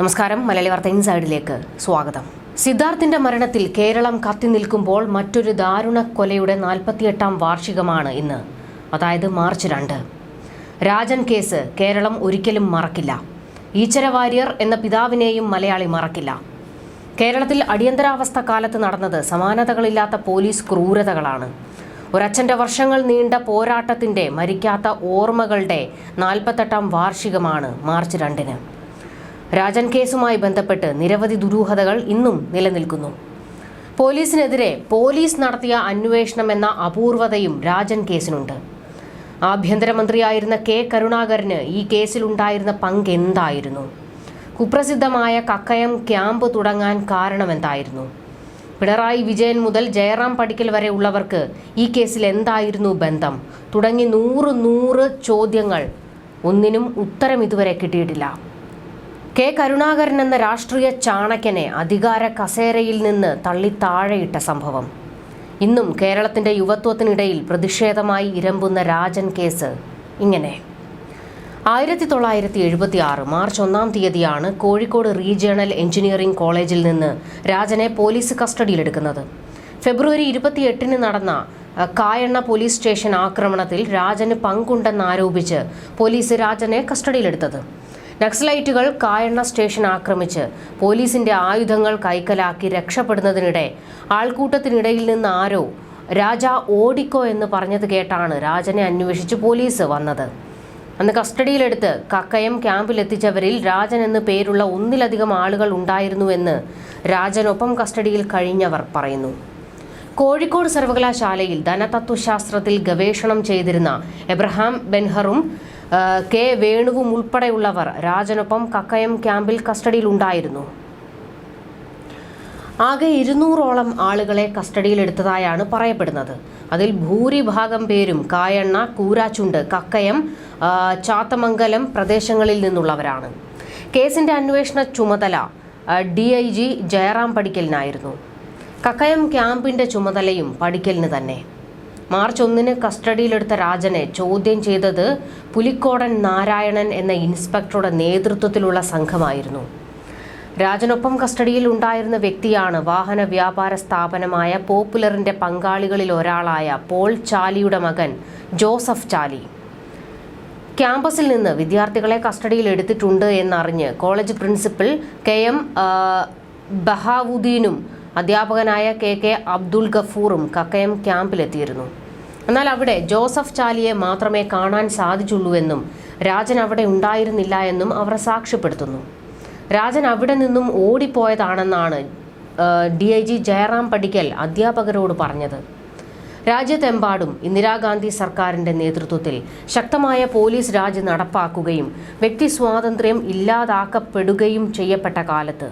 നമസ്കാരം. മലയാളി വാർത്ത ഇൻസൈഡിലേക്ക് സ്വാഗതം. സിദ്ധാർത്ഥിന്റെ മരണത്തിൽ കേരളം കത്തി നിൽക്കുമ്പോൾ മറ്റൊരു ദാരുണ കൊലയുടെ നാൽപ്പത്തിയെട്ടാം വാർഷികമാണ് ഇന്ന്. അതായത് മാർച്ച് രണ്ട്. രാജൻ കേസ് കേരളം ഒരിക്കലും മറക്കില്ല. ഈച്ചര വാര്യർ എന്ന പിതാവിനെയും മലയാളി മറക്കില്ല. കേരളത്തിൽ അടിയന്തരാവസ്ഥ കാലത്ത് നടന്നത് സമാനതകളില്ലാത്ത പോലീസ് ക്രൂരതകളാണ്. ഒരച്ഛന്റെ വർഷങ്ങൾ നീണ്ട പോരാട്ടത്തിന്റെ മരിക്കാത്ത ഓർമ്മകളുടെ നാൽപ്പത്തെട്ടാം വാർഷികമാണ് മാർച്ച് രണ്ടിന്. രാജൻ കേസുമായി ബന്ധപ്പെട്ട് നിരവധി ദുരൂഹതകൾ ഇന്നും നിലനിൽക്കുന്നു. പോലീസിനെതിരെ പോലീസ് നടത്തിയ അന്വേഷണം എന്ന അപൂർവതയും രാജൻ കേസിനുണ്ട്. ആഭ്യന്തരമന്ത്രിയായിരുന്ന കെ കരുണാകരന് ഈ കേസിലുണ്ടായിരുന്ന പങ്ക് എന്തായിരുന്നു? കുപ്രസിദ്ധമായ കക്കയം ക്യാമ്പ് തുടങ്ങാൻ കാരണമെന്തായിരുന്നു? പിണറായി വിജയൻ മുതൽ ജയറാം പടിക്കൽ വരെ ഉള്ളവർക്ക് ഈ കേസിൽ എന്തായിരുന്നു ബന്ധം? തുടങ്ങി നൂറ് നൂറ് ചോദ്യങ്ങൾ. ഒന്നിനും ഉത്തരം ഇതുവരെ കിട്ടിയിട്ടില്ല. കെ കരുണാകരൻ എന്ന രാഷ്ട്രീയ ചാണക്യനെ അധികാര കസേരയിൽ നിന്ന് തള്ളി താഴെയിട്ട സംഭവം. ഇന്നും കേരളത്തിന്റെ യുവത്വത്തിനിടയിൽ പ്രതിഷേധമായി ഇരമ്പുന്ന രാജൻ കേസ് ഇങ്ങനെ. ആയിരത്തി തൊള്ളായിരത്തി എഴുപത്തി ആറ് മാർച്ച് ഒന്നാം തീയതിയാണ് കോഴിക്കോട് റീജിയണൽ എഞ്ചിനീയറിംഗ് കോളേജിൽ നിന്ന് രാജനെ പോലീസ് കസ്റ്റഡിയിലെടുക്കുന്നത്. ഫെബ്രുവരി ഇരുപത്തിയെട്ടിന് നടന്ന കായണ്ണ പോലീസ് സ്റ്റേഷൻ ആക്രമണത്തിൽ രാജന് പങ്കുണ്ടെന്നാരോപിച്ച് പോലീസ് രാജനെ കസ്റ്റഡിയിലെടുത്തത്. നക്സലൈറ്റുകൾ കായണ്ണ സ്റ്റേഷൻ ആക്രമിച്ച് പോലീസിന്റെ ആയുധങ്ങൾ കൈക്കലാക്കി രക്ഷപ്പെടുന്നതിനിടെ ആൾക്കൂട്ടത്തിനിടയിൽ നിന്ന് ആരോ രാജ ഓടിക്കോ എന്ന് പറഞ്ഞത് കേട്ടാണ് രാജനെ അന്വേഷിച്ച് പോലീസ് വന്നത്. അന്ന് കസ്റ്റഡിയിലെടുത്ത് കക്കയം ക്യാമ്പിലെത്തിച്ചവരിൽ രാജൻ എന്ന് പേരുള്ള ഒന്നിലധികം ആളുകൾ ഉണ്ടായിരുന്നുവെന്ന് രാജനൊപ്പം കസ്റ്റഡിയിൽ കഴിഞ്ഞവർ പറയുന്നു. കോഴിക്കോട് സർവകലാശാലയിൽ ധനതത്വശാസ്ത്രത്തിൽ ഗവേഷണം ചെയ്തിരുന്ന എബ്രഹാം ബെൻഹറും കെ വേണുവും ഉൾപ്പെടെയുള്ളവർ രാജനൊപ്പം കക്കയം ക്യാമ്പിൽ കസ്റ്റഡിയിലുണ്ടായിരുന്നു. ആകെ ഇരുന്നൂറോളം ആളുകളെ കസ്റ്റഡിയിലെടുത്തതായാണ് പറയപ്പെടുന്നത്. അതിൽ ഭൂരിഭാഗം പേരും കായണ്ണ കൂരാച്ചുണ്ട് കക്കയം ചാത്തമംഗലം പ്രദേശങ്ങളിൽ നിന്നുള്ളവരാണ്. കേസിന്റെ അന്വേഷണ ചുമതല ഡി ഐ ജി ജയറാം പടിക്കലിനായിരുന്നു. കക്കയം ക്യാമ്പിന്റെ ചുമതലയും പടിക്കലിന് തന്നെ. മാർച്ച് ഒന്നിന് കസ്റ്റഡിയിലെടുത്ത രാജനെ ചോദ്യം ചെയ്തത് പുലിക്കോടൻ നാരായണൻ എന്ന ഇൻസ്പെക്ടറുടെ നേതൃത്വത്തിലുള്ള സംഘമായിരുന്നു. രാജനൊപ്പം കസ്റ്റഡിയിൽ ഉണ്ടായിരുന്ന വ്യക്തിയാണ് വാഹന വ്യാപാര സ്ഥാപനമായ പോപ്പുലറിന്റെ പങ്കാളികളിൽ ഒരാളായ പോൾ ചാലിയുടെ മകൻ ജോസഫ് ചാലി. ക്യാമ്പസിൽ നിന്ന് വിദ്യാർത്ഥികളെ കസ്റ്റഡിയിൽ എടുത്തിട്ടുണ്ട് എന്നറിഞ്ഞ് കോളേജ് പ്രിൻസിപ്പൽ കെ എം ബഹാവുദ്ദീനും അധ്യാപകനായ കെ കെ അബ്ദുൾ ഗഫൂറും കക്കയം ക്യാമ്പിലെത്തിയിരുന്നു. എന്നാൽ അവിടെ ജോസഫ് ചാലിയെ മാത്രമേ കാണാൻ സാധിച്ചുള്ളൂവെന്നും രാജൻ അവിടെ ഉണ്ടായിരുന്നില്ല എന്നും അവർ സാക്ഷ്യപ്പെടുത്തുന്നു. രാജൻ അവിടെ നിന്നും ഓടിപ്പോയതാണെന്നാണ് D I G Jayaram Padikkal അധ്യാപകരോട് പറഞ്ഞത്. രാജ്യത്തെമ്പാടും ഇന്ദിരാഗാന്ധി സർക്കാരിന്റെ നേതൃത്വത്തിൽ ശക്തമായ പോലീസ് രാജ് നടപ്പാക്കുകയും വ്യക്തി സ്വാതന്ത്ര്യം ഇല്ലാതാക്കപ്പെടുകയും ചെയ്യപ്പെട്ട കാലത്ത്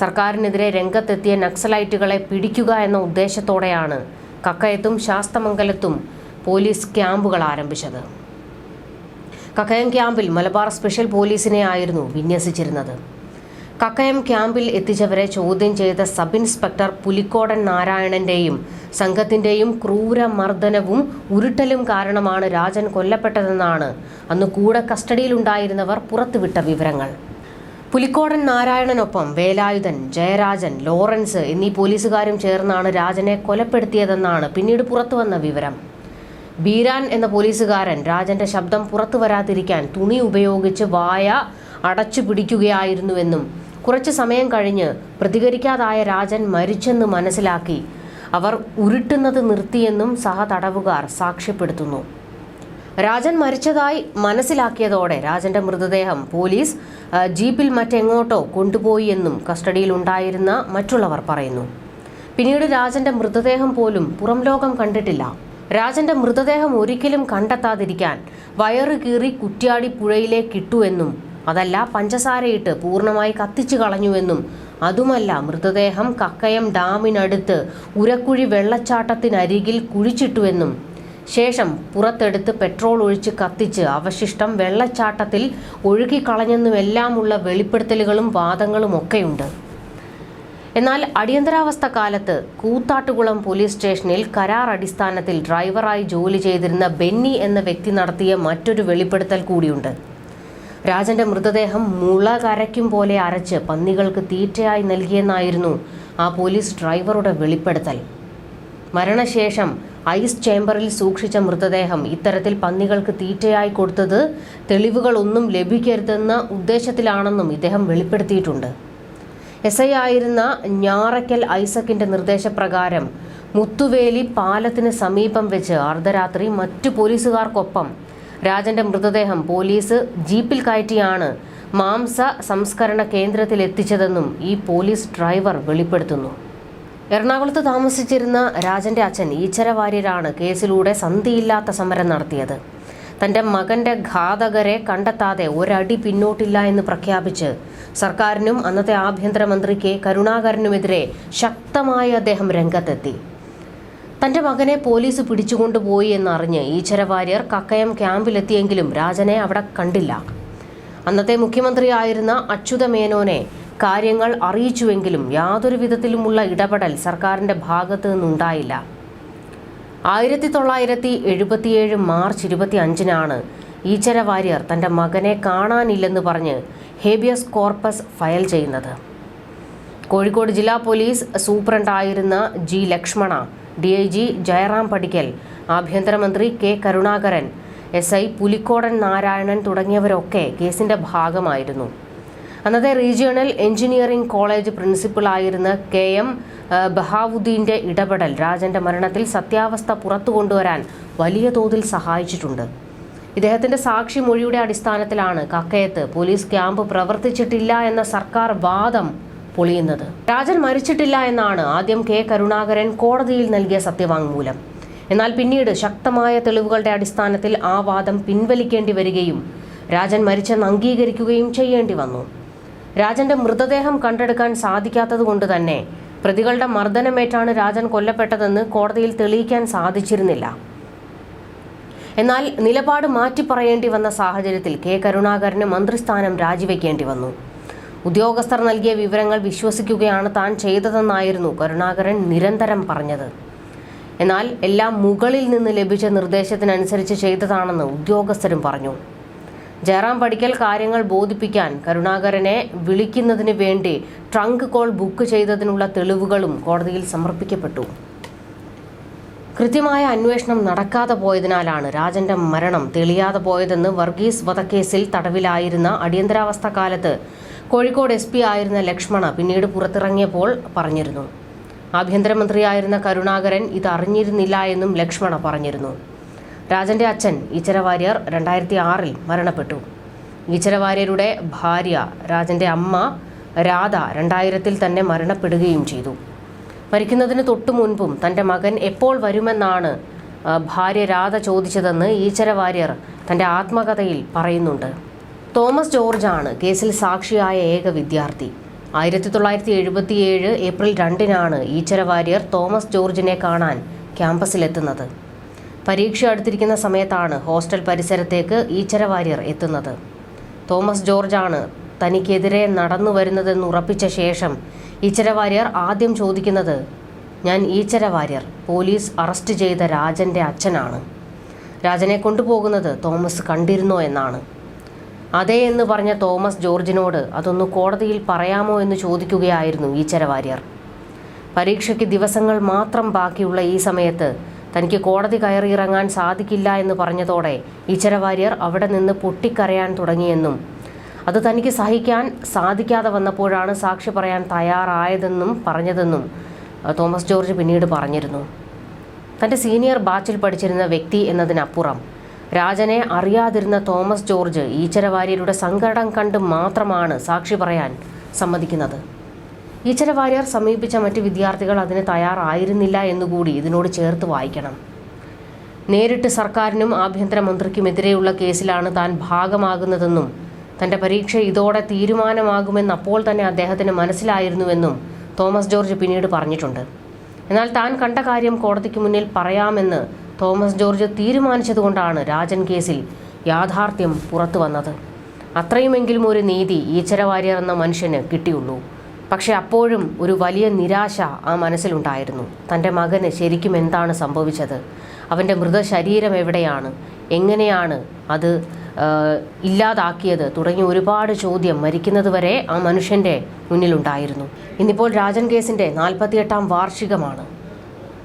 സർക്കാരിനെതിരെ രംഗത്തെത്തിയ നക്സലൈറ്റുകളെ പിടിക്കുക എന്ന ഉദ്ദേശത്തോടെയാണ് കക്കയത്തും ശാസ്തമംഗലത്തും പോലീസ് ക്യാമ്പുകൾ ആരംഭിച്ചത്. കക്കയം ക്യാമ്പിൽ മലബാർ സ്പെഷ്യൽ പോലീസിനെ ആയിരുന്നു വിന്യസിച്ചിരുന്നത്. കക്കയം ക്യാമ്പിൽ എത്തിച്ചവരെ ചോദ്യം ചെയ്ത സബ് ഇൻസ്പെക്ടർ പുലിക്കോടൻ നാരായണന്റെയും സംഘത്തിന്റെയും ക്രൂരമർദ്ദനവും ഉരുട്ടലും കാരണമാണ് രാജൻ കൊല്ലപ്പെട്ടതെന്നാണ് അന്ന് കൂടെ കസ്റ്റഡിയിലുണ്ടായിരുന്നവർ പുറത്തുവിട്ട വിവരങ്ങൾ. പുലിക്കോടൻ നാരായണനൊപ്പം വേലായുധൻ ജയരാജൻ ലോറൻസ് എന്നീ പോലീസുകാരും ചേർന്നാണ് രാജനെ കൊലപ്പെടുത്തിയതെന്നാണ് പിന്നീട് പുറത്തുവന്ന വിവരം. ബീരാൻ എന്ന പോലീസുകാരൻ രാജന്റെ ശബ്ദം പുറത്തു വരാതിരിക്കാൻ തുണി ഉപയോഗിച്ച് വായ അടച്ചു പിടിക്കുകയായിരുന്നുവെന്നും കുറച്ച് സമയം കഴിഞ്ഞ് പ്രതികരിക്കാതായ രാജൻ മരിച്ചെന്ന് മനസ്സിലാക്കി അവർ ഉരുട്ടുന്നത് നിർത്തിയെന്നും സഹതടവുകാർ സാക്ഷ്യപ്പെടുത്തുന്നു. രാജൻ മരിച്ചതായി മനസ്സിലാക്കിയതോടെ രാജന്റെ മൃതദേഹം പോലീസ് ജീപ്പിൽ മറ്റെങ്ങോട്ടോ കൊണ്ടുപോയി എന്നും കസ്റ്റഡിയിൽ ഉണ്ടായിരുന്ന മറ്റുള്ളവർ പറയുന്നു. പിന്നീട് രാജന്റെ മൃതദേഹം പോലും പുറം ലോകം കണ്ടിട്ടില്ല. രാജന്റെ മൃതദേഹം ഒരിക്കലും കണ്ടെത്താതിരിക്കാൻ വയറ് കീറി കുറ്റ്യാടി പുഴയിലേക്കിട്ടുവെന്നും അതല്ല പഞ്ചസാരയിട്ട് പൂർണമായി കത്തിച്ചു കളഞ്ഞുവെന്നും അതുമല്ല മൃതദേഹം കക്കയം ഡാമിനടുത്ത് ഉരക്കുഴി വെള്ളച്ചാട്ടത്തിനരികിൽ കുഴിച്ചിട്ടുവെന്നും ശേഷം പുറത്തെടുത്ത് പെട്രോൾ ഒഴിച്ച് കത്തിച്ച് അവശിഷ്ടം വെള്ളച്ചാട്ടത്തിൽ ഒഴുകിക്കളഞ്ഞെന്നുമെല്ലാമുള്ള വെളിപ്പെടുത്തലുകളും വാദങ്ങളും ഒക്കെയുണ്ട്. എന്നാൽ അടിയന്തരാവസ്ഥ കാലത്ത് കൂത്താട്ടുകുളം പോലീസ് സ്റ്റേഷനിൽ കരാർ അടിസ്ഥാനത്തിൽ ഡ്രൈവറായി ജോലി ചെയ്തിരുന്ന ബെന്നി എന്ന വ്യക്തി നടത്തിയ മറ്റൊരു വെളിപ്പെടുത്തൽ കൂടിയുണ്ട്. രാജന്റെ മൃതദേഹം മുള കരയ്ക്കും പോലെ അരച്ച് പന്നികൾക്ക് തീറ്റയായി നൽകിയെന്നായിരുന്നു ആ പോലീസ് ഡ്രൈവറുടെ വെളിപ്പെടുത്തൽ. മരണശേഷം ഐസ് ചേംബറിൽ സൂക്ഷിച്ച മൃതദേഹം ഇത്തരത്തിൽ പന്നികൾക്ക് തീറ്റയായി കൊടുത്തത് തെളിവുകളൊന്നും ലഭിക്കരുതെന്ന ഉദ്ദേശത്തിലാണെന്നും ഇദ്ദേഹം വെളിപ്പെടുത്തിയിട്ടുണ്ട്. എസ് ഐ ആയിരുന്ന ഞാറയ്ക്കൽ ഐസക്കിന്റെ നിർദ്ദേശപ്രകാരം മുത്തുവേലി പാലത്തിന് സമീപം വെച്ച് അർദ്ധരാത്രി മറ്റു പോലീസുകാർക്കൊപ്പം രാജന്റെ മൃതദേഹം പോലീസ് ജീപ്പിൽ കയറ്റിയാണ് മാംസ സംസ്കരണ കേന്ദ്രത്തിൽ എത്തിച്ചതെന്നും ഈ പോലീസ് ഡ്രൈവർ വെളിപ്പെടുത്തുന്നു. എറണാകുളത്ത് താമസിച്ചിരുന്ന രാജന്റെ അച്ഛൻ ഈച്ചര വാര്യരാണ് കേസിലൂടെ സന്ധിയില്ലാത്ത സമരം നടത്തിയത്. തന്റെ മകന്റെ ഘാതകരെ കണ്ടെത്താതെ ഒരടി പിന്നോട്ടില്ല എന്ന് പ്രഖ്യാപിച്ച് സർക്കാരിനും അന്നത്തെ ആഭ്യന്തരമന്ത്രി കെ കരുണാകരനുമെതിരെ ശക്തമായി അദ്ദേഹം രംഗത്തെത്തി. തന്റെ മകനെ പോലീസ് പിടിച്ചുകൊണ്ടുപോയി എന്നറിഞ്ഞ് ഈശ്വര വാര്യർ കക്കയം ക്യാമ്പിലെത്തിയെങ്കിലും രാജനെ അവിടെ കണ്ടില്ല. അന്നത്തെ മുഖ്യമന്ത്രിയായിരുന്ന അച്യുത മേനോനെ കാര്യങ്ങൾ അറിയിച്ചുവെങ്കിലും യാതൊരു വിധത്തിലുമുള്ള ഇടപെടൽ സർക്കാരിന്റെ ഭാഗത്തു നിന്നുണ്ടായില്ല. ആയിരത്തി തൊള്ളായിരത്തി എഴുപത്തിയേഴ് മാർച്ച് ഇരുപത്തി അഞ്ചിനാണ് ഈച്ചര വാര്യർ തന്റെ മകനെ കാണാനില്ലെന്ന് പറഞ്ഞ് ഹേബിയസ് കോർപ്പസ് ഫയൽ ചെയ്യുന്നത്. കോഴിക്കോട് ജില്ലാ police സൂപ്രണ്ടായിരുന്ന G Lakshmana D I G Jayaram Padikkal ആഭ്യന്തരമന്ത്രി K Karunakaran S I Pulikkodan Narayanan തുടങ്ങിയവരൊക്കെ കേസിന്റെ ഭാഗമായിരുന്നു. അന്നത്തെ റീജിയണൽ എഞ്ചിനീയറിംഗ് കോളേജ് പ്രിൻസിപ്പളായിരുന്ന കെ എം ബഹാവുദ്ദീന്റെ ഇടപെടൽ രാജന്റെ മരണത്തിൽ സത്യാവസ്ഥ പുറത്തു കൊണ്ടുവരാൻ വലിയ തോതിൽ സഹായിച്ചിട്ടുണ്ട്. ഇദ്ദേഹത്തിന്റെ സാക്ഷി മൊഴിയുടെ അടിസ്ഥാനത്തിലാണ് കക്കയത്ത് പോലീസ് ക്യാമ്പ് പ്രവർത്തിച്ചിട്ടില്ല എന്ന സർക്കാർ വാദം പൊളിയുന്നത്. രാജൻ മരിച്ചിട്ടില്ല എന്നാണ് ആദ്യം കെ കരുണാകരൻ കോടതിയിൽ നൽകിയ സത്യവാങ്മൂലം. എന്നാൽ പിന്നീട് ശക്തമായ തെളിവുകളുടെ അടിസ്ഥാനത്തിൽ ആ വാദം പിൻവലിക്കേണ്ടി വരികയും രാജൻ മരിച്ചെന്ന് അംഗീകരിക്കുകയും ചെയ്യേണ്ടി വന്നു. രാജന്റെ മൃതദേഹം കണ്ടെടുക്കാൻ സാധിക്കാത്തതുകൊണ്ട് തന്നെ പ്രതികളുടെ മർദ്ദനമേറ്റാണ് രാജൻ കൊല്ലപ്പെട്ടതെന്ന് കോടതിയിൽ തെളിയിക്കാൻ സാധിച്ചിരുന്നില്ല. എന്നാൽ നിലപാട് മാറ്റി പറയേണ്ടി വന്ന സാഹചര്യത്തിൽ കെ. കരുണാകരന് മന്ത്രിസ്ഥാനം രാജിവെക്കേണ്ടി വന്നു. ഉദ്യോഗസ്ഥർ നൽകിയ വിവരങ്ങൾ വിശ്വസിക്കുകയാണ് താൻ ചെയ്തതെന്നായിരുന്നു കരുണാകരൻ നിരന്തരം പറഞ്ഞത്. എന്നാൽ എല്ലാം മുകളിൽ നിന്ന് ലഭിച്ച നിർദ്ദേശത്തിനനുസരിച്ച് ചെയ്തതാണെന്ന് ഉദ്യോഗസ്ഥരും പറഞ്ഞു. ജയറാം പഠിക്കൽ കാര്യങ്ങൾ ബോധിപ്പിക്കാൻ കരുണാകരനെ വിളിക്കുന്നതിന് വേണ്ടി ട്രങ്ക് കോൾ ബുക്ക് ചെയ്തതിനുള്ള തെളിവുകളും കോടതിയിൽ സമർപ്പിക്കപ്പെട്ടു. കൃത്യമായ അന്വേഷണം നടക്കാതെ പോയതിനാലാണ് രാജന്റെ മരണം തെളിയാതെ പോയതെന്ന് വർഗീസ് വധക്കേസിൽ തടവിലായിരുന്ന അടിയന്തരാവസ്ഥ കാലത്ത് കോഴിക്കോട് എസ് പി ആയിരുന്ന ലക്ഷ്മണ പിന്നീട് പുറത്തിറങ്ങിയപ്പോൾ പറഞ്ഞിരുന്നു. ആഭ്യന്തരമന്ത്രിയായിരുന്ന കരുണാകരൻ ഇത് അറിഞ്ഞിരുന്നില്ല എന്നും ലക്ഷ്മണ പറഞ്ഞിരുന്നു. രാജന്റെ അച്ഛൻ ഈച്ചര വാര്യർ രണ്ടായിരത്തി ആറിൽ മരണപ്പെട്ടു. ഈച്ചര വാര്യരുടെ ഭാര്യ രാജന്റെ അമ്മ രാധ രണ്ടായിരത്തിൽ തന്നെ മരണപ്പെടുകയും ചെയ്തു. മരിക്കുന്നതിന് തൊട്ടു മുൻപും തന്റെ മകൻ എപ്പോൾ വരുമെന്നാണ് ഭാര്യ രാധ ചോദിച്ചതെന്ന് ഈച്ചര വാര്യർ തന്റെ ആത്മകഥയിൽ പറയുന്നുണ്ട്. തോമസ് ജോർജാണ് കേസിൽ സാക്ഷിയായ ഏക വിദ്യാർത്ഥി. ആയിരത്തി തൊള്ളായിരത്തി എഴുപത്തിയേഴ് ഏപ്രിൽ രണ്ടിനാണ് ഈച്ചര വാര്യർ തോമസ് ജോർജിനെ കാണാൻ ക്യാമ്പസിലെത്തുന്നത്. പരീക്ഷ അടുത്തിരിക്കുന്ന സമയത്താണ് ഹോസ്റ്റൽ പരിസരത്തേക്ക് ഈച്ചര വാര്യർ എത്തുന്നത്. തോമസ് ജോർജാണ് തനിക്കെതിരെ നടന്നു വരുന്നതെന്ന് ഉറപ്പിച്ച ശേഷം ഈച്ചര വാര്യർ ആദ്യം ചോദിക്കുന്നത് ഞാൻ ഈച്ചര വാര്യർ പോലീസ് അറസ്റ്റ് ചെയ്ത രാജന്റെ അച്ഛനാണ്. രാജനെ കൊണ്ടുപോകുന്നത് തോമസ് കണ്ടിരുന്നോ എന്നാണ്. അതേ എന്ന് പറഞ്ഞ തോമസ് ജോർജിനോട് അതൊന്ന് കോടതിയിൽ പറയാമോ എന്ന് ചോദിക്കുകയായിരുന്നു ഈച്ചര വാര്യർ. പരീക്ഷയ്ക്ക് ദിവസങ്ങൾ മാത്രം ബാക്കിയുള്ള ഈ സമയത്ത് തനിക്ക് കോടതി കയറിയിറങ്ങാൻ സാധിക്കില്ല എന്ന് പറഞ്ഞതോടെ ഈച്ചര വാര്യർ അവിടെ നിന്ന് പൊട്ടിക്കരയാൻ തുടങ്ങിയെന്നും അത് തനിക്ക് സഹിക്കാൻ സാധിക്കാതെ വന്നപ്പോഴാണ് സാക്ഷി പറയാൻ തയ്യാറായതെന്നും പറഞ്ഞതെന്നും തോമസ് ജോർജ് പിന്നീട് പറഞ്ഞിരുന്നു. തന്റെ സീനിയർ ബാച്ചിൽ പഠിച്ചിരുന്ന വ്യക്തി എന്നതിനപ്പുറം രാജനെ അറിയാതിരുന്ന തോമസ് ജോർജ് ഈച്ചര വാര്യരുടെ സങ്കടം കണ്ട് മാത്രമാണ് സാക്ഷി പറയാൻ സമ്മതിക്കുന്നത്. ഈച്ചര വാര്യർ സമീപിച്ച മറ്റ് വിദ്യാർത്ഥികൾ അതിന് തയ്യാറായിരുന്നില്ല എന്നുകൂടി ഇതിനോട് ചേർത്ത് വായിക്കണം. നേരിട്ട് സർക്കാരിനും ആഭ്യന്തരമന്ത്രിക്കുമെതിരെയുള്ള കേസിലാണ് താൻ ഭാഗമാകുന്നതെന്നും തന്റെ പരീക്ഷ ഇതോടെ തീരുമാനമാകുമെന്ന് അപ്പോൾ തന്നെ അദ്ദേഹത്തിന് മനസ്സിലായിരുന്നുവെന്നും തോമസ് ജോർജ് പിന്നീട് പറഞ്ഞിട്ടുണ്ട്. എന്നാൽ താൻ കണ്ട കാര്യം കോടതിക്ക് മുന്നിൽ പറയാമെന്ന് തോമസ് ജോർജ് തീരുമാനിച്ചതുകൊണ്ടാണ് രാജൻ കേസിൽ യാഥാർത്ഥ്യം പുറത്തു വന്നത് അത്രയുമെങ്കിലും ഒരു നീതി ഈച്ചരവാര്യർ എന്ന മനുഷ്യന് കിട്ടിയുള്ളൂ. പക്ഷെ അപ്പോഴും ഒരു വലിയ നിരാശ ആ മനസ്സിലുണ്ടായിരുന്നു. തന്റെ മകന് ശരിക്കും എന്താണ് സംഭവിച്ചത്? അവന്റെ മൃതശരീരം എവിടെയാണ്? എങ്ങനെയാണ് അത് ഇല്ലാതാക്കിയത്? തുടങ്ങിയ ഒരുപാട് ചോദ്യം മരിക്കുന്നത് വരെ ആ മനുഷ്യന്റെ മുന്നിലുണ്ടായിരുന്നു. ഇന്നിപ്പോൾ രാജൻ കേസിന്റെ നാൽപ്പത്തിയെട്ടാം വാർഷികമാണ്.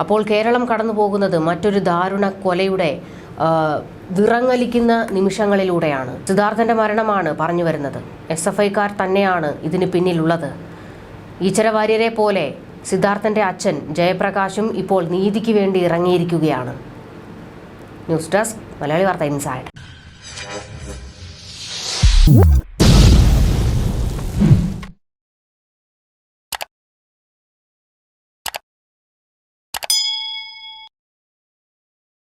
അപ്പോൾ കേരളം കടന്നു പോകുന്നത് മറ്റൊരു ദാരുണ കൊലയുടെ വിറങ്ങലിക്കുന്ന നിമിഷങ്ങളിലൂടെയാണ്. സിദ്ധാർത്ഥന്റെ മരണമാണ് പറഞ്ഞു വരുന്നത്. എസ് എഫ് ഐക്കാർ തന്നെയാണ് ഇതിന് പിന്നിലുള്ളത്. ഈശ്വരവാര്യരെ പോലെ സിദ്ധാർത്ഥന്റെ അച്ഛൻ ജയപ്രകാശും ഇപ്പോൾ നീതിക്ക് വേണ്ടി ഇറങ്ങിയിരിക്കുകയാണ്. ന്യൂസ് ഡെസ്ക് മലയാളി വാർത്ത ഇൻസൈഡ്.